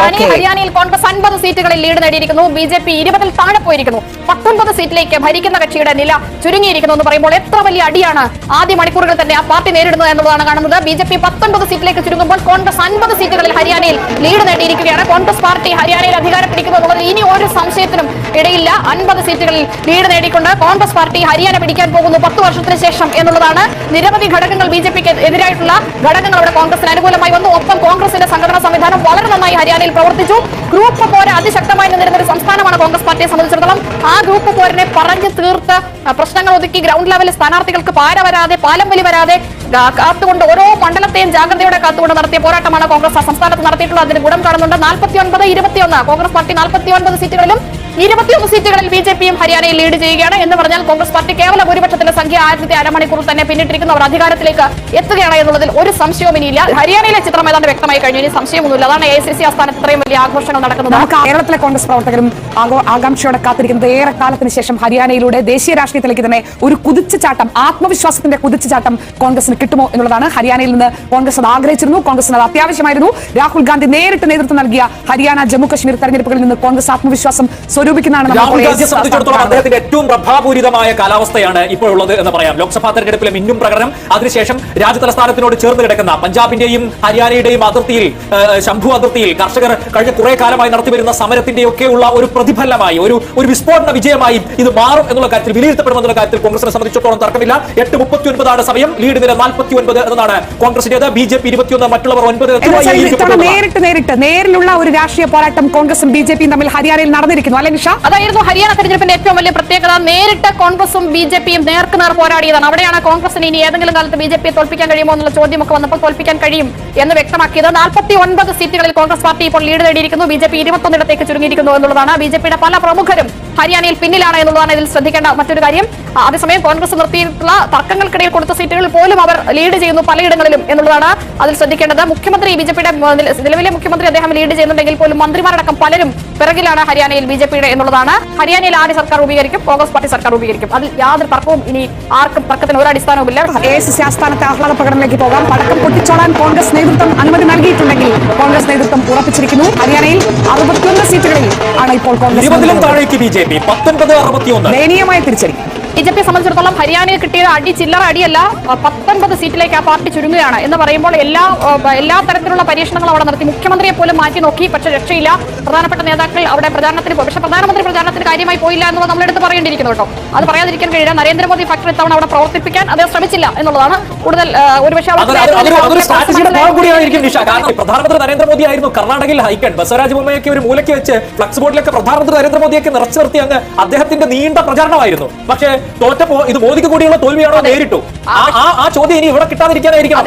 ഷാനി ഹരിയാനയിൽ കോൺഗ്രസ് അൻപത് സീറ്റുകളിൽ ലീഡ് നേടിയിരിക്കുന്നു. ബി ജെ പി ഇരുപതിൽ താഴെ പോയിരിക്കുന്നു. പത്തൊൻപത് സീറ്റിലേക്ക് ഭരിക്കുന്ന കക്ഷിയുടെ നില ചുരുങ്ങിയിരിക്കുന്നു എന്ന് പറയുമ്പോൾ എത്ര വലിയ അടിയാണ് ആദ്യ മണിക്കൂറുകൾ തന്നെ ആ പാർട്ടി നേരിടുന്നത് എന്നുള്ളതാണ് കാണുന്നത്. ബി ജെ പി പത്തൊൻപത് സീറ്റിലേക്ക് ചുരുങ്ങുമ്പോൾ കോൺഗ്രസ് അൻപത് സീറ്റുകളിൽ ഹരിയാനയിൽ ലീഡ് നേടിയിരിക്കുകയാണ്. കോൺഗ്രസ് പാർട്ടി ഹരിയാനയിൽ അധികാരം പിടിക്കുന്നു എന്നുള്ളത് ഇനി ഒരു സംശയത്തിനും ഇടയില്ല. അൻപത് സീറ്റുകളിൽ ലീഡ് നേടിക്കൊണ്ട് കോൺഗ്രസ് പാർട്ടി ഹരിയാന പിടിക്കാൻ പോകുന്നു പത്ത് വർഷത്തിന് ശേഷം എന്നുള്ളതാണ്. നിരവധി ഘടകങ്ങൾ ബി ജെ പിക്ക് എതിരായിട്ടുള്ള ഘടകങ്ങൾ അവിടെ കോൺഗ്രസിന് അനുകൂലമായി വന്നു. ഒപ്പം കോൺഗ്രസിന്റെ സംഘടനാ സംവിധാനം വളരെ നന്നായി ഹരിയാനയിൽ പ്രവർത്തിച്ചു. ഗ്രൂപ്പ് പോര അതിശക്തമായി നിന്നിരുന്ന ഒരു സംസ്ഥാനമാണ് കോൺഗ്രസ് പാർട്ടിയെ സംബന്ധിച്ചിടത്തോളം. ആ ഗ്രൂപ്പ് പോരിനെ പറഞ്ഞു തീർത്ത് പ്രശ്നങ്ങൾ ഒതുക്കി ഗ്രൗണ്ട് ലെവലിൽ സ്ഥാനാർത്ഥികൾക്ക് പാര വരാതെ പാലം വലി വരാതെ കാത്തുകൊണ്ട് ഓരോ മണ്ഡലത്തെയും ജാഗ്രതയോടെ കാത്തുകൊണ്ട് നടത്തിയ പോരാട്ടമാണ് കോൺഗ്രസ്. സംസ്ഥാനത്ത് നടത്തിയിട്ടുള്ളത് അതിന് ഗുണം കാണുന്നുണ്ട്. നാൽപ്പത്തി ഒൻപത് ഇരുപത്തിയൊന്ന്. കോൺഗ്രസ് പാർട്ടി നാൽപ്പത്തി ഒൻപത് സീറ്റുകളിലും ഇരുപത്തിയൊന്ന് സീറ്റുകളിൽ ബി ജെ പിയും ഹരിയാനയിൽ ലീഡ് ചെയ്യുകയാണ് എന്ന് പറഞ്ഞാൽ കോൺഗ്രസ് പാർട്ടി കേവല ഭൂരിപക്ഷത്തിന്റെ സംഖ്യ ആയിരത്തി അരമണിക്കൂർ തന്നെ പിന്നിട്ടിരിക്കുന്നവർ അധികാരത്തിലേക്ക് എത്തുകയാണ് എന്നുള്ളതിൽ ഒരു സംശയവും ഇനിയില്ല. ഹരിയാനയിലെ ചിത്രം ഏതാണ്ട് വ്യക്തമായി കഴിഞ്ഞു. ഇനി സംശയമൊന്നുമില്ല. അതാണ് എ സി സി ആസ്ഥാനത്ത് ഇത്രയും വലിയ ആഘോഷങ്ങൾ നടക്കുന്നത്. നമുക്ക് കേരളത്തിലെ കോൺഗ്രസ് പ്രവർത്തകരും ആകാംക്ഷയോടെ കാത്തിരിക്കുന്നത്. ഏറെ കാലത്തിന് ശേഷം ഹരിയാനയിലൂടെ ദേശീയ രാഷ്ട്രീയത്തിലേക്ക് തന്നെ ഒരു കുതിച്ചുചാട്ടം ആത്മവിശ്വാസത്തിന്റെ കുതിച്ചുചാട്ടം കോൺഗ്രസിന് കിട്ടുമോ എന്നുള്ളതാണ് ഹരിയാനയിൽ നിന്ന് കോൺഗ്രസ് അത് ആഗ്രഹിച്ചിരുന്നു. കോൺഗ്രസിന് അത് അത്യാവശ്യമായിരുന്നു. രാഹുൽ ഗാന്ധി നേരിട്ട് നേതൃത്വം നൽകിയ ഹരിയാന ജമ്മു കശ്മീർ തെരഞ്ഞെടുപ്പുകളിൽ നിന്ന് കോൺഗ്രസ് ആത്മവിശ്വാസം സ്വരൂപിക്കുന്നതാണ് ഏറ്റവും പ്രഭാപൂരിതമായ കാലാവസ്ഥയാണ് ഇപ്പോൾ ഉള്ളത് എന്ന് പറയാം. ലോക്സഭാ തെരഞ്ഞെടുപ്പിലെ മിന്നും പ്രകടനം അതിനുശേഷം രാജ്യതലസ്ഥാനത്തിനോട് ചേർന്ന് കിടക്കുന്ന പഞ്ചാബിന്റെയും ഹരിയാനയുടെയും അതിർത്തിയിൽ ശംഭു അതിർത്തിയിൽ കർഷകർ കഴിഞ്ഞ കുറെ കാലമായി നടത്തിവരുന്ന സമരത്തിന്റെയൊക്കെ ഉള്ള ഒരു പ്രതിഫലമായി ഒരു ഒരു വിസ്ഫോടന വിജയമായി ഇത് മാറും എന്നുള്ള കാര്യത്തിൽ വിലയിരുത്തപ്പെടുമെന്നുള്ള കാര്യത്തിൽ കോൺഗ്രസിനെ സംബന്ധിച്ചിടത്തോളം തർക്കമില്ല. എട്ട് മുപ്പത്തി ഒൻപതാണ് സമയം. ലീഡ് നില നാൽപ്പത്തി ഒൻപത് എന്നതാണ് കോൺഗ്രസിന്റേത് ബി ജെ പി ഇരുപത്തിയൊന്ന് മറ്റുള്ളവർ ഒൻപത്. നേരിട്ട് നേരിട്ട് നേരിലുള്ള ഒരു രാഷ്ട്രീയ പോരാട്ടം കോൺഗ്രസും ബി ജെ പിയും തമ്മിൽ ഹരിയാനയിൽ നടന്നിരിക്കുന്നു. അല്ലെ നിഷ? അതായിരുന്നു ഹരിയാന തെരഞ്ഞെടുപ്പിന്റെ ഏറ്റവും വലിയ പ്രത്യേകത. നേരിട്ട് കോൺഗ്രസും ബി ജെ പിയും നേർക്ക് നേർ പോരാടിയതാണ്. അവിടെയാണ് കോൺഗ്രസിന് ഇനി ഏതെങ്കിലും കാലത്ത് ബി ജെ പിയെ തോൽപ്പിക്കാൻ കഴിയുമോ എന്നുള്ള ചോദ്യമൊക്കെ വന്നപ്പോൾ തോൽപ്പിക്കാൻ കഴിയും എന്ന് വ്യക്തമാക്കിയത്. നാൽപ്പത്തി ഒൻപത് സീറ്റുകളിൽ കോൺഗ്രസ് പാർട്ടി ഇപ്പോൾ ലീഡ് നേടിയിരിക്കുന്നു. ബി ജെ പി ഇരുപത്തൊന്നിടത്തേക്ക് ചുരുങ്ങിയിരിക്കുന്നു എന്നുള്ളതാണ്. ബി ജെ പിയുടെ പല പ്രമുഖരും ഹരിയാനയിൽ പിന്നിലാണ് എന്നുള്ളതാണ് ഇതിൽ ശ്രദ്ധിക്കേണ്ട മറ്റൊരു കാര്യം. അതേസമയം കോൺഗ്രസ് നിർത്തിയിട്ടുള്ള തർക്കങ്ങൾക്കിടയിൽ കൊടുത്ത സീറ്റുകളിൽ പോലും അവർ ലീഡ് ചെയ്യുന്നു പലയിടങ്ങളിലും എന്നുള്ളതാണ് അതിൽ ശ്രദ്ധിക്കേണ്ടത്. മുഖ്യമന്ത്രി ബി ജെ പിയുടെ നിലവിലെ മുഖ്യമന്ത്രി അദ്ദേഹം ലീഡ് ചെയ്യുന്നുണ്ടെങ്കിൽ പോലും മന്ത്രിമാരടക്കം പലരും പിറകിലാണ് ഹരിയാനയിൽ ബി ജെ പിയുടെ എന്നുള്ളതാണ്. ഹരിയാനയിൽ ആദ്യ സർക്കാർ രൂപീകരിക്കും കോൺഗ്രസ് പാർട്ടി സർക്കാർ രൂപീകരിക്കും. അതിൽ യാതൊരു തർക്കവും ഇനി ആർക്കും തർക്കത്തിന് ഒരു അടിസ്ഥാനവുമില്ല. എ സി സി ആസ്ഥാനത്തെ ആഹ്ലാദ പ്രകടനത്തിലേക്ക് പോകാം. പടക്കം പൊട്ടിച്ചോളാൻ കോൺഗ്രസ് നേതൃത്വം അനുമതി നൽകിയിട്ടുണ്ടെങ്കിൽ കോൺഗ്രസ് നേതൃത്വം ഉറപ്പിച്ചിരിക്കുന്നു. ഹരിയാനയിൽ അറുപത്തിയൊന്ന് സീറ്റുകളിൽ ആണ് ഇപ്പോൾ കോൺഗ്രസ്. താഴേക്ക് ബി ജെ പത്തൊൻപത് അറുപത്തിയൊന്ന്. ദയനീയമായ തിരിച്ചടി. ബി ജെ പിയെ സംബന്ധിച്ചിടത്തോളം ഹരിയാനയിൽ കിട്ടിയത് അടി ചില്ലറ അടിയല്ല. പത്തൊൻപത് സീറ്റിലേക്ക് ആ പാർട്ടി ചുരുങ്ങുകയാണ് എന്ന് പറയുമ്പോൾ എല്ലാ എല്ലാ തരത്തിലുള്ള പരീക്ഷണങ്ങളും അവിടെ നടത്തി. മുഖ്യമന്ത്രിയെ പോലും മാറ്റി നോക്കി പക്ഷേ രക്ഷയില്ല. പ്രധാനപ്പെട്ട നേതാക്കൾ അവിടെ പ്രചാരണത്തിന് പോയി. പക്ഷേ പ്രധാനമന്ത്രി പ്രചാരണത്തിന് കാര്യമായി പോയില്ല എന്നുള്ളത് നമ്മളെടുത്ത് പറയേണ്ടിയിരിക്കുന്നു കേട്ടോ. അത് പറയാതിരിക്കാൻ കഴിയില്ല. നരേന്ദ്രമോദി ഫാക്ടർ ഇത്തവണ അവിടെ പ്രവർത്തിപ്പിക്കാൻ അദ്ദേഹം ശ്രമിച്ചില്ല എന്നുള്ളതാണ് കൂടുതൽ ഒരുപക്ഷേ പ്രധാനമന്ത്രി നരേന്ദ്രമോദി ആയിരുന്നു കർണാടകയിൽ ഹൈക്കൺ ബസവരാജ് ബൊമ്മയൊക്കെ ഒരു മൂലയ്ക്ക് വെച്ച് ഫ്ലക്സ് ബോർഡിലൊക്കെ പ്രധാനമന്ത്രി നരേന്ദ്രമോദിയൊക്കെ നിറച്ചു നിർത്തി അങ്ങ് അദ്ദേഹത്തിന്റെ നീണ്ട പ്രചാരണമായിരുന്നു. പക്ഷേ തോറ്റപ്പോ ഇത് മോദിക്ക് കൂടിയുള്ള തോൽവിയാണോ. നേരിട്ടു ആ ചോദ്യം ഇനി ഇവിടെ കിട്ടാതിരിക്കാനായിരിക്കണം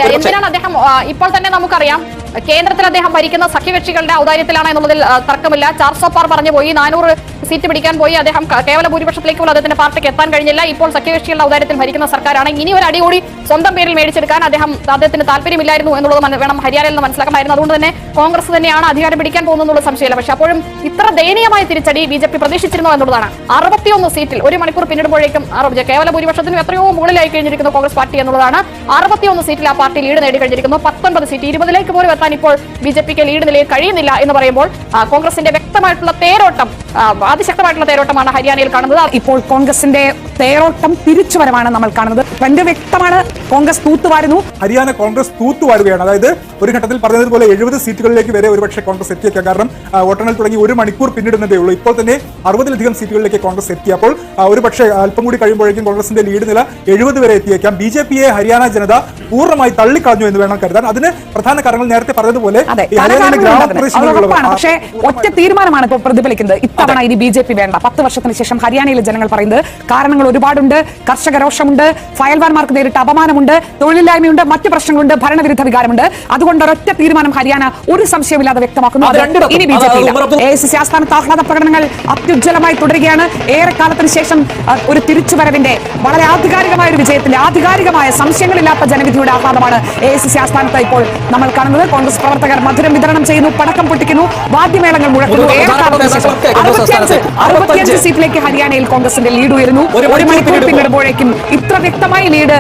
ഇപ്പോൾ തന്നെ നമുക്കറിയാം കേന്ദ്രത്തിൽ അദ്ദേഹം ഭരിക്കുന്ന സഖ്യകക്ഷികളുടെ ഔദാര്യത്തിലാണ് എന്നുള്ളതിൽ തർക്കമില്ല. ചാർസോപ്പാർ പാർ പറഞ്ഞു പോയി നാനൂറ് സീറ്റ് പിടിക്കാൻ പോയി. അദ്ദേഹം കേവല ഭൂരിപക്ഷത്തിലേക്ക് പോലും അദ്ദേഹത്തിന്റെ പാർട്ടിക്ക് എത്താൻ കഴിഞ്ഞില്ല. ഇപ്പോൾ സഖ്യകക്ഷികളുടെ ഔദാര്യത്തിൽ ഭരിക്കുന്ന സർക്കാരാണ്. ഇനി ഒരു അടി കൂടി സ്വന്തം പേരിൽ മേടിച്ചെടുക്കാൻ അദ്ദേഹം അദ്ദേഹത്തിന് താല്പര്യമില്ലായിരുന്നു എന്നുള്ളത് വേണം ഹരിയാനയിൽ നിന്ന് മനസ്സിലാക്കണമായിരുന്നു അതുകൊണ്ട് തന്നെ കോൺഗ്രസ് തന്നെയാണ് അധികാരം പിടിക്കാൻ പോകുന്നത് എന്നുള്ള സംശയമില്ല. പക്ഷേ അപ്പോഴും ഇത്ര ദയനീയമായ തിരിച്ചടി ബി ജെ പി പ്രതീക്ഷിച്ചിരുന്നു എന്നുള്ളതാണ്. അറുപത്തിയൊന്ന് സീറ്റിൽ ഒരു മണിക്കൂർ പിന്നിടുമ്പോഴേക്കും കേവല ഭൂരിപക്ഷത്തിനും എത്രയോ മുകളിലായി കഴിഞ്ഞിരിക്കുന്നു കോൺഗ്രസ് പാർട്ടി എന്നുള്ളതാണ്. അറുപത്തിയൊന്ന് സീറ്റിൽ ആ പാർട്ടി ലീഡ് നേടി കഴിഞ്ഞിരിക്കുന്നു പത്തൊൻപത് സീറ്റ് ഇരുപതിലേക്ക് പോലും എത്താൻ ഇപ്പോൾ ബി ജെ പിക്ക് ലീഡ് നിലയിൽ കഴിയുന്നില്ല എന്ന് പറയുമ്പോൾ കോൺഗ്രസിന്റെ വ്യക്തമായിട്ടുള്ള തേരോട്ടം അതിശക്തമായിട്ടുള്ള തേരോട്ടമാണ് ഹരിയാനയിൽ കാണുന്നത്. ഇപ്പോൾ കോൺഗ്രസിന്റെ തേരോട്ടം തിരിച്ചുവരവാണ് നമ്മൾ കാണുന്നത്. രണ്ട് വ്യക്തമാണ് കോൺഗ്രസ് തൂത്തുവാരുന്നു. ഹരിയാന കോൺഗ്രസ് തൂത്തുവാരുകയാണ്. അതായത് ഒരു ഘട്ടത്തിൽ പറഞ്ഞതുപോലെ എഴുപത് സീറ്റുകളിലേക്ക് വരെ ഒരുപക്ഷെ കോൺഗ്രസ് എത്തിയേക്കാം. കാരണം വോട്ടെണ്ണൽ തുടങ്ങി ഒരു മണിക്കൂർ പിന്നിടുന്നതേ ഉള്ളൂ. ഇപ്പോൾ തന്നെ അറുപതിലധികം സീറ്റുകളിലേക്ക് കോൺഗ്രസ് എത്തിയപ്പോൾ ഒരുപക്ഷെ അല്പം കൂടി കഴിയുമ്പോഴേക്കും കോൺഗ്രസിന്റെ ലീഡ് നില എഴുപത് വരെ എത്തിയേക്കാം. ബി ജെ പിയെ ഹരിയാന ജനത പൂർണമായി തള്ളിക്കളഞ്ഞു എന്ന് വേണം കരുതാൻ. അതിന് പ്രധാന കാരണങ്ങൾ നേരത്തെ പറഞ്ഞതുപോലെ പക്ഷേ ഒറ്റ തീരുമാനമാണ് ഇപ്പോൾ പ്രതിഫലിക്കുന്നത്. ഇത്തവണ ഇനി ബി ജെ പി വേണ്ട. പത്ത് വർഷത്തിന് ശേഷം ഹരിയാനയിലെ ജനങ്ങൾ പറയുന്നത് കാരണങ്ങൾ ഒരുപാടുണ്ട് കർഷക രോഷമുണ്ട് ഫയൽവാൻമാർക്ക് നേരിട്ട അപമാനമുണ്ട് തൊഴിലില്ലായ്മയുണ്ട് മറ്റു പ്രശ്നങ്ങളുണ്ട് ഭരണവിരുദ്ധ വികാരമുണ്ട്. അതുകൊണ്ട് ഒരൊറ്റ തീരുമാനം ഹരിയാന ഒരു സംശയമില്ലാതെ വ്യക്തമാക്കുന്നു. ഇനി B J P A C C ആസ്ഥാനത്ത് ആഹ്ലാദ പ്രകടനങ്ങൾ അത്യുജ്വലമായി തുടരുകയാണ്. ഏറെ കാലത്തിന് ശേഷം ഒരു തിരിച്ചുവരവിന്റെ വളരെ ആധികാരികമായ ഒരു വിജയത്തിന്റെ ആധികാരികമായ സംശയങ്ങളില്ലാത്ത ജനവിധിയുടെ ആഹ്ലാദമാണ് എ സി സി ആസ്ഥാനത്ത് ഇപ്പോൾ നമ്മൾ കാണുന്നത്. കോൺഗ്രസ് പ്രവർത്തകർ മധുരം വിതരണം ചെയ്യുന്നു പടക്കം പൊട്ടിക്കുന്നു വാദ്യമേളങ്ങൾ മുഴക്കുന്നു. അറുപത്തിയഞ്ച് സീറ്റിലേക്ക് ഹരിയാനയിൽ കോൺഗ്രസിന്റെ ലീഡ് ഉയരുന്നു. ഒരു മണിക്കൂർ പിന്നിടുമ്പോഴേക്കും ഇത്ര വ്യക്തമായി ലീഡ്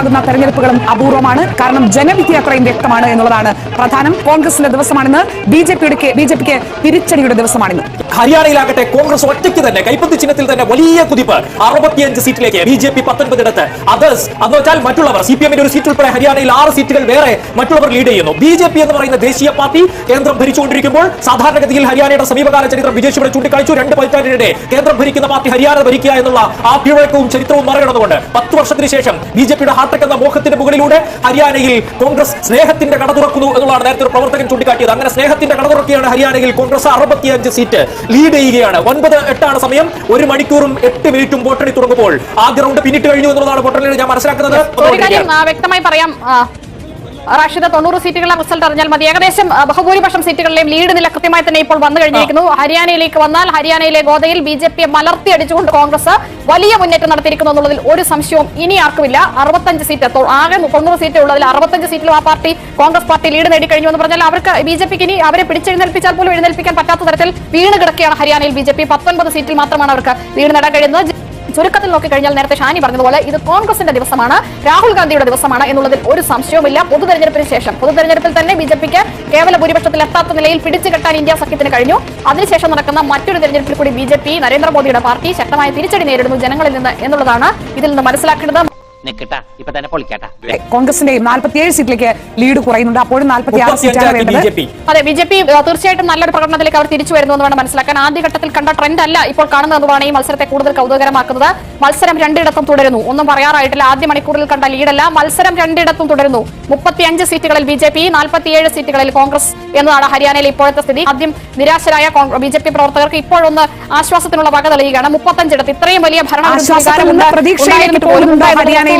വ്യക്തമാകുന്ന തെരഞ്ഞെടുപ്പുകളും അപൂർവമാണ്. കാരണം ജനവിധി അത്രയും വ്യക്തമാണ് എന്നുള്ളതാണ് പ്രധാനം. കോൺഗ്രസിന്റെ ദിവസമാണിന്ന്. ബി ജെ പിയുടെ ബി ജെ പിക്ക് തിരിച്ചടിയുടെ ദിവസമാണിന്ന്. ഹരിയാനയിലാകട്ടെ കോൺഗ്രസ് ഒറ്റയ്ക്ക് തന്നെ കൈപ്പത്തി ചിഹ്നത്തിൽ തന്നെ വലിയ കുതിപ്പ്. അറുപത്തിയഞ്ച് സീറ്റിലേക്ക് ബി ജെ പി പത്തൊൻപതിടത്ത് അതേഴ്സ് എന്ന് വെച്ചാൽ മറ്റുള്ളവർ സി പി എമ്മിന്റെ ഒരു സീറ്റ് ഉൾപ്പെടെ ഹരിയാനയിൽ ആറ് സീറ്റുകൾ വേറെ മറ്റുള്ളവർ ലീഡ് ചെയ്യുന്നു. ബി ജെ പി എന്ന് പറയുന്ന ദേശീയ പാർട്ടി കേന്ദ്രം ഭരിച്ചുകൊണ്ടിരിക്കുമ്പോൾ സാധാരണഗതിയിൽ ഹരിയാനയുടെ സമീപകാല ചരിത്രം വിജയ് ഇവിടെ ചൂണ്ടിക്കാണിച്ചു. രണ്ട് പതിറ്റാണ്ടിനിടെ കേന്ദ്രം ഭരിക്കുന്ന പാർട്ടി ഹരിയാന ഭരിക്കുക എന്നുള്ള ആ പിഴക്കവും ചരിത്രവും മറികടന്നുകൊണ്ട് പത്ത് വർഷത്തിന് ശേഷം ബി ജെ പിയുടെ ഹാർട്ടക് എന്ന മോഹത്തിന്റെ മുകളിലൂടെ ഹരിയാനയിൽ കോൺഗ്രസ് സ്നേഹത്തിന്റെ കട തുറക്കുന്നു എന്നുള്ളതാണ് നേരത്തെ ഒരു പ്രവർത്തകൻ ചൂണ്ടിക്കാട്ടിയത്. അങ്ങനെ സ്നേഹത്തിന്റെ കട തുറക്കുകയാണ് ഹരിയാനയിൽ കോൺഗ്രസ് അറുപത്തിയഞ്ച് സീറ്റ് ലീഡ് ചെയ്യുകയാണ്. ഒൻപത് എട്ടാണ് സമയം. ഒരു മണിക്കൂറും എട്ട് മിനിറ്റും വോട്ടെണ്ണി തുടങ്ങുമ്പോൾ ആദ്യ റൗണ്ട് പിന്നിട്ട് കഴിഞ്ഞു എന്നുള്ളതാണ് വോട്ടെണ്ണിൽ ഞാൻ മനസ്സിലാക്കുന്നത്. വ്യക്തമായി പറയാം. റാഷിദ തൊണ്ണൂറ് സീറ്റുകളുടെ റിസൾട്ട് അറിഞ്ഞാൽ മതി. ഏകദേശം ബഹുഭൂരിപക്ഷം സീറ്റുകളിലെയും ലീഡ് നില കൃത്യമായി തന്നെ ഇപ്പോൾ വന്നു കഴിഞ്ഞിരിക്കുന്നു ഹരിയാനയിലേക്ക് വന്നാൽ ഹരിയാനയിലെ ഗോതയിൽ ബി ജെ പിയെ മലർത്തി അടിച്ചുകൊണ്ട് കോൺഗ്രസ് വലിയ മുന്നേറ്റം നടത്തിയിരിക്കുന്നു എന്നുള്ളതിൽ ഒരു സംശയവും ഇനി ആർക്കുമില്ല. അറുപത്തഞ്ച് സീറ്റ് ആകെ തൊണ്ണൂറ് സീറ്റ് ഉള്ളതിൽ അറുപത്തഞ്ച് സീറ്റിലും ആ പാർട്ടി കോൺഗ്രസ് പാർട്ടി ലീഡ് നേടിക്കഴിഞ്ഞു എന്ന് പറഞ്ഞാൽ അവർക്ക് ബി ജെ പിക്ക് ഇനി അവരെ പിടിച്ചെഴുന്നേൽപ്പിച്ചാൽ പോലും എഴുന്നേൽപ്പിക്കാൻ പറ്റാത്ത തരത്തിൽ വീണ് കിടക്കുകയാണ് ഹരിയാനയിൽ ബി ജെ പി. പത്തൊൻപത് സീറ്റിൽ മാത്രമാണ് അവർക്ക് വീണ് നേടാൻ കഴിയുന്നത്. ചുരുക്കത്തിൽ നോക്കിക്കഴിഞ്ഞാൽ നേരത്തെ ഷാനി പറഞ്ഞതുപോലെ ഇത് കോൺഗ്രസിന്റെ ദിവസമാണ് രാഹുൽ ഗാന്ധിയുടെ ദിവസമാണ് എന്നുള്ളതിൽ ഒരു സംശയവുമില്ല. പൊതു തെരഞ്ഞെടുപ്പിന് ശേഷം പൊതു തെരഞ്ഞെടുപ്പിൽ തന്നെ ബി ജെ പിക്ക് കേവല ഭൂരിപക്ഷത്തിൽ എത്താത്ത നിലയിൽ പിടിച്ചു കെട്ടാൻ ഇന്ത്യ സഖ്യത്തിന് കഴിഞ്ഞു. അതിനുശേഷം നടക്കുന്ന മറ്റൊരു തെരഞ്ഞെടുപ്പിൽ കൂടി ബി ജെ പി നരേന്ദ്രമോദിയുടെ പാർട്ടി ശക്തമായ തിരിച്ചടി നേരിടുന്നു ജനങ്ങളിൽ നിന്ന് എന്നുള്ളതാണ് ഇതിൽ നിന്ന് മനസ്സിലാക്കേണ്ടത്. നിക്കട്ടാ ഇപ്പൊ തന്നെ പൊളിക്കട്ടാ. കോൺഗ്രസിന്റെയും നാൽപ്പത്തിയേഴ് സീറ്റിലേക്ക് ലീഡ് കുറയുന്നുണ്ട്. അപ്പോഴും നാൽപ്പത്തി ആറ് സീറ്റാണ് വേണ്ടത്. അതെ ബി ജെ പി തീർച്ചയായിട്ടും നല്ലൊരു പ്രകടനത്തിലേക്ക് അവർ തിരിച്ചു വരുന്നു എന്ന് വേണം മനസ്സിലാക്കാൻ. ആദ്യഘട്ടത്തിൽ കണ്ട ട്രെൻഡ് അല്ല ഇപ്പോൾ കാണുന്നതാണ് ഈ മത്സരത്തെ കൂടുതൽ കൗതുകരമാക്കുന്നത് മത്സരം രണ്ടിടത്തും തുടരുന്നു. ഒന്നും പറയാറായിട്ടില്ല. ആദ്യ മണിക്കൂറിൽ കണ്ട ലീഡല്ല. മത്സരം രണ്ടിടത്തും തുടരുന്നു. മുപ്പത്തിയഞ്ച് സീറ്റുകളിൽ ബി ജെ പി നാൽപ്പത്തിയേഴ് സീറ്റുകളിൽ കോൺഗ്രസ് എന്നതാണ് ഹരിയാനയിലെ ഇപ്പോഴത്തെ സ്ഥിതി. ആദ്യം നിരാശരായ ബി ജെ പി പ്രവർത്തകർക്ക് ഇപ്പോഴൊന്ന് ആശ്വാസത്തിനുള്ള വക തെളിയുകയാണ്. മുപ്പത്തഞ്ചിടത്ത് ഇത്രയും വലിയ ഭരണ ആശ്വാസത്തിനുള്ള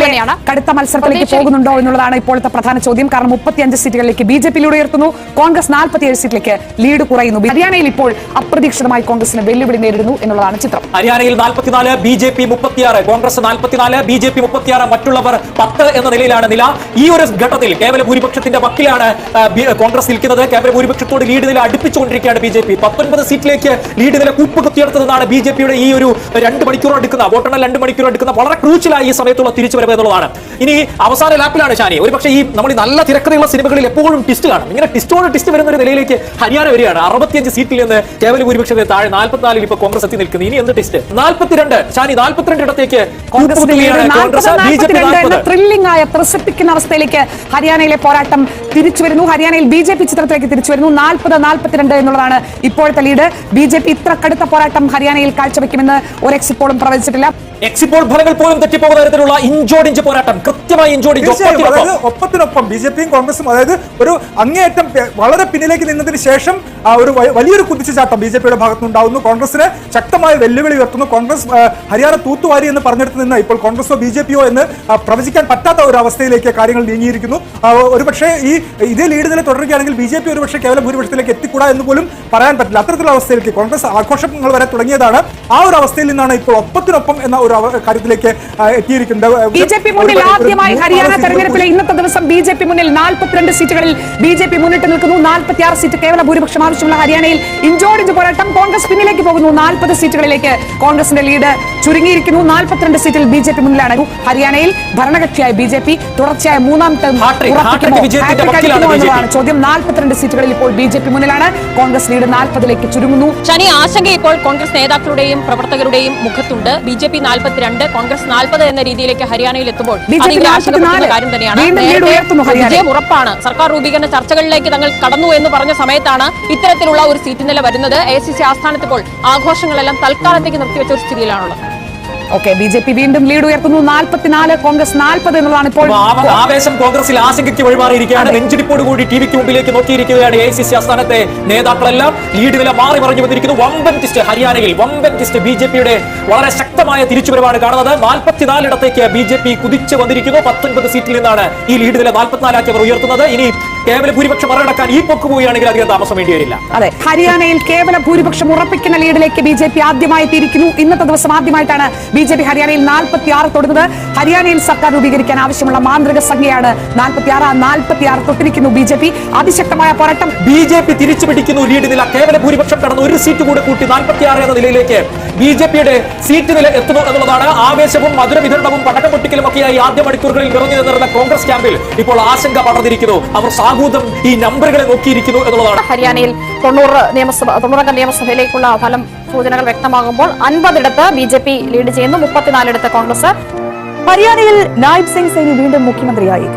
തന്നെയാണ്. കടുത്ത മത്സരത്തിലേക്ക് പോകുന്നുണ്ടോ എന്നുള്ളതാണ് ഇപ്പോഴത്തെ പ്രധാന ചോദ്യം. കാരണം മുപ്പത്തിയഞ്ച് സീറ്റുകളിലേക്ക് ബി ജെ പിയിലൂടെ ഉയർത്തുന്നു. കോൺഗ്രസ് നാൽപ്പത്തിയേഴ് സീറ്റിലേക്ക് ലീഡ് കുറയുന്നു. ഹരിയാനയിൽ ഇപ്പോൾ അപ്രതീക്ഷിതമായി കോൺഗ്രസിന് വെല്ലുവിളി നേരിടുന്നു എന്നുള്ളതാണ് ചിത്രം. ഹരിയാനയിൽ നാൽപ്പത്തിനാല് ബി ജെ പി മുപ്പത്തിയാറ് കോൺഗ്രസ് നാൽപ്പത്തിനാല് ബി ജെ പി മുപ്പത്തിയാറ് മറ്റുള്ളവർ പത്ത് എന്ന നിലയിലാണ് നില. ഈ ഒരു ഘട്ടത്തിൽ കേവല ഭൂരിപക്ഷത്തിന്റെ വക്കിലാണ് കോൺഗ്രസ് നിൽക്കുന്നത്. കേവല ഭൂരിപക്ഷത്തോട് ലീഡ് നില അടുപ്പിച്ചുകൊണ്ടിരിക്കുകയാണ് ബി ജെ പി. പത്തൊൻപത് സീറ്റിലേക്ക് ലീഡ് നില കൂപ്പ് കുത്തിയെടുത്തതെന്നാണ് ബി ജെ പിയുടെ ഈ ഒരു രണ്ട് മണിക്കൂർ എടുക്കുന്ന വോട്ടെണ്ണൽ രണ്ട് മണിക്കൂർ എടുക്കുന്ന വളരെ ക്രൂഷ്യലായി ഈ സമയത്തുള്ള തിരിച്ചുവരവ് എന്നുള്ളതാണ് ഇനി അവസാന ലാപ്പിലാണ് ഷാനി. ഒരു പക്ഷേ ഈ നമ്മൾ നല്ല തിരക്കഥയുള്ള സിനിമകളിൽ എപ്പോഴും ടിസ്റ്റ് കാണും. ഇങ്ങനെ ടിസ്റ്റോട് ടിസ്റ്റ് വരുന്ന ഒരു നിലയിലേക്ക് ഹരിയാന വരികയാണ്. അറുപത്തിയഞ്ച് സീറ്റിൽ നിന്ന് കേവല ഭൂരിപക്ഷത്തിന് താഴെ നാൽപ്പത്തിനാലിൽ ഇപ്പൊ കോൺഗ്രസ് എത്തി നിൽക്കുന്നു. ഇനി എന്ത് ടിസ്റ്റ് നാൽപ്പത്തിരണ്ട് ഷാനി നാൽപ്പത്തിരണ്ട് ഇടത്തേക്ക് ത്രില്ലിംഗ് ആയ ത്രസിപ്പിക്കുന്ന അവസ്ഥയിലേക്ക് ഹരിയാനയിലെ പോരാട്ടം തിരിച്ചു വരുന്നു. ഹരിയാനയിൽ ബി ജെ പി ചിത്രത്തിലേക്ക് തിരിച്ചു വരുന്നു. നാൽപ്പത് നാൽപ്പത്തിരണ്ട് എന്നുള്ളതാണ് ഇപ്പോഴത്തെ ലീഡ്. ബി ജെ പി ഇത്ര കടുത്ത പോരാട്ടം ഹരിയാനയിൽ കാഴ്ചവെക്കുമെന്ന് ഒരു എക്സിറ്റ് പോളും പ്രവചിച്ചിട്ടില്ല. എക്സിറ്റ് പോൾ ഫലങ്ങൾ പോലും തെറ്റിപ്പോകുന്ന തരത്തിലുള്ള ഇഞ്ചോടിഞ്ച് പോരാട്ടം. കൃത്യമായി ഇഞ്ചോടിഞ്ച് ഒപ്പത്തിനൊപ്പം. ബി ജെ പിയും കോൺഗ്രസും അതായത് ഒരു അങ്ങേയറ്റം വളരെ പിന്നിലേക്ക് നിന്നതിന് ശേഷം ആ, ഒരു വലിയൊരു കുതിച്ചുചാട്ടം ബി ജെ പിയുടെ ഭാഗത്തുനിന്നുണ്ടാവുന്നു കോൺഗ്രസിന് ശക്തമായ വെല്ലുവിളി ഉയർത്തുന്നു. കോൺഗ്രസ് ഹരിയാന തൂത്തുവാരി എന്ന് പറഞ്ഞെടുത്ത് നിന്ന് ഇപ്പോൾ കോൺഗ്രസോ ബി ജെ പിയോ എന്ന് പ്രവചിക്കാൻ പറ്റാത്ത ഒരു അവസ്ഥയിലേക്ക് കാര്യങ്ങൾ നീങ്ങിയിരിക്കുന്നു. ഒരുപക്ഷേ ഈ ഇതേ ലീഡ് നില തുടരുകയാണെങ്കിൽ ബി ജെ പി ഒരുപക്ഷെ കേവലം ഭൂരിപക്ഷത്തിലേക്ക് എത്തിക്കൂടാ എന്ന് പോലും പറയാൻ പറ്റില്ല. അത്തരത്തിലുള്ള അവസ്ഥയിലേക്ക് കോൺഗ്രസ് ആഘോഷങ്ങൾ വരെ തുടങ്ങിയതാണ്. ആ ഒരു അവസ്ഥയിൽ നിന്നാണ് ഇപ്പോൾ ഒപ്പത്തിനൊപ്പം എന്ന ഒരു കാര്യത്തിലേക്ക് എത്തിയിരിക്കുന്നത്. ബി ജെ പി മുന്നിൽ ആദ്യമായി ഹരിയാന തെരഞ്ഞെടുപ്പിലെ ഇന്നത്തെ ദിവസം ബി ജെ പി മുന്നിൽ നാൽപ്പത്തിരണ്ട് സീറ്റുകളിൽ ബി ജെ പി മുന്നിട്ട് നിൽക്കുന്നു. നാൽപ്പത്തിയാറ് സീറ്റ് കേവല ഭൂരിപക്ഷം ആവശ്യമുള്ള ഹരിയാനയിൽ ഇഞ്ചോടിഞ്ച് പോരാട്ടം കോൺഗ്രസ് പിന്നിലേക്ക് പോകുന്നു. നാൽപ്പത് സീറ്റുകളിലേക്ക് കോൺഗ്രസിന്റെ ലീഡ് ചുരുങ്ങിയിരിക്കുന്നു. നാൽപ്പത്തിരണ്ട് സീറ്റിൽ ബി ജെ പി മുന്നിലാണ്. ഹരിയാനയിൽ ഭരണകക്ഷിയായ ബി ജെ പി തുടർച്ചയായ മൂന്നാം ടേം എന്നുള്ളതാണ് ചോദ്യം. നാൽപ്പത്തിരണ്ട് സീറ്റുകളിൽ ഇപ്പോൾ ബി ജെ പി മുന്നിലാണ്. കോൺഗ്രസ് ലീഡ് നാൽപ്പതിലേക്ക് ചുരുങ്ങുന്നു. ശനി ആശങ്ക ഇപ്പോൾ കോൺഗ്രസ് നേതാക്കളുടെയും പ്രവർത്തകരുടെയും മുഖത്തുണ്ട്. ബി ജെ പി നാൽപ്പത്തിരണ്ട് കോൺഗ്രസ് നാൽപ്പത് എന്ന രീതിയിലേക്ക് ഹരിയാനയിൽ എത്തുമ്പോൾ BJP അത് ഇവരെ ആശങ്കപ്പെടുത്തുന്ന 44. കാര്യം തന്നെയാണ്. വിജയം ഉറപ്പാണ്. സർക്കാർ രൂപീകരണ ചർച്ചകളിലേക്ക് തങ്ങൾ കടന്നു എന്ന് പറഞ്ഞ സമയത്താണ് ഇത്തരത്തിലുള്ള ഒരു സീറ്റ് നില വരുന്നത്. എ സി സി ആസ്ഥാനത്ത് ഇപ്പോൾ ആഘോഷങ്ങളെല്ലാം തൽക്കാലത്തേക്ക് നിർത്തിവെച്ച ഒരു സ്ഥിതിയിലാണുള്ളത്. ഓക്കെ ബി ജെ പി വീണ്ടും ലീഡ് ഉയർത്തുന്നു. നാൽപ്പത്തിനാല് കോൺഗ്രസ് നാൽപ്പത് എന്നുള്ളതാണ് ഇപ്പോൾ ആവേശം കോൺഗ്രസിൽ ആശങ്കയ്ക്ക് വഴിമാറിയിരിക്കുകയാണ്. നെഞ്ചിടിപ്പോട് കൂടി ടി വിക്ക് മുമ്പിലേക്ക് നോക്കിയിരിക്കുകയാണ് എ സി സി ആസ്ഥാനത്തെ നേതാക്കളെല്ലാം. ലീഡ് നില മാറി പറഞ്ഞു വന്നിരിക്കുന്നു. വമ്പൻ ടിസ്റ്റ് ഹരിയാനയിൽ വമ്പൻ ടിസ്റ്റ് ബി ജെ പിയുടെ വളരെ ശക്തമായ തിരിച്ചുവരവാണ് കാണുന്നത്. നാൽപ്പത്തിനാലിടത്തേക്ക് ബി ജെ പി കുതിച്ചു വന്നിരിക്കുന്നു. പത്തൊൻപത് സീറ്റിൽ നിന്നാണ് ഈ ലീഡ് നില നാൽപ്പത്തിനാലാക്കി അവർ ഉയർത്തുന്നത്. ഇനി കേവല ഭൂരിപക്ഷം മറികടക്കാൻ ഈ പൊക്ക് പോവുകയാണെങ്കിൽ അധികം താമസം വേണ്ടി വരില്ല അതെ. ഹരിയാനയിൽ കേവല ഭൂരിപക്ഷം ഉറപ്പിക്കുന്ന ലീഡിലേക്ക് ബി ജെ പി ആദ്യമായി തിരിക്കുന്നു ഇന്നത്തെ ദിവസം ആദ്യമായിട്ടാണ് ബി ജെ പി ഹരിയാനയിൽ നാൽപ്പത്തി ആറ് തൊടുന്നത്. ഹരിയാനയിൽ സർക്കാർ രൂപീകരിക്കാൻ ആവശ്യമുള്ള മാന്ത്രിക സംഖ്യയാണ് നാൽപ്പത്തി ആറ് നാൽപ്പത്തി ആറ് തൊട്ടിരിക്കുന്നു ബി ജെ പി. അതിശക്തമായ പോരാട്ടം ബി ജെ പി തിരിച്ചു പിടിക്കുന്നു ലീഡ് നില കേവല ഭൂരിപക്ഷം കടന്ന് ഒരു സീറ്റ് കൂടെ കൂട്ടി നാൽപ്പത്തിയാറ് എന്ന നിലയിലേക്ക്. ബി ജെ പിയുടെ സീറ്റ് നില എത്തുന്നു എന്നുള്ളതാണ് ആവേശവും മധുര വിതരണവും പടക്കം പൊട്ടിക്കലും ഒക്കെയായി ആദ്യ മണിക്കൂറുകളിൽ നിറഞ്ഞു നിന്നിരുന്ന കോൺഗ്രസ് ക്യാമ്പിൽ ഇപ്പോൾ ആശങ്ക പടർന്നിരിക്കുന്നു. അവർ സാഹൂതം ഈ നമ്പറുകളെ നോക്കിയിരിക്കുന്നു എന്നുള്ളതാണ്. ഹരിയാനയിൽ തൊണ്ണൂറ് നിയമസഭ തൊണ്ണൂറംഗ നിയമസഭയിലേക്കുള്ള ഫലം സൂചനകൾ വ്യക്തമാകുമ്പോൾ അൻപതിടത്ത് ബി ജെ പി ലീഡ് ചെയ്യുന്നു മുപ്പത്തിനാലിടത്ത് കോൺഗ്രസ്. ഹരിയാനയിൽ നായിബ് സിംഗ് സൈനി വീണ്ടും മുഖ്യമന്ത്രിയായി.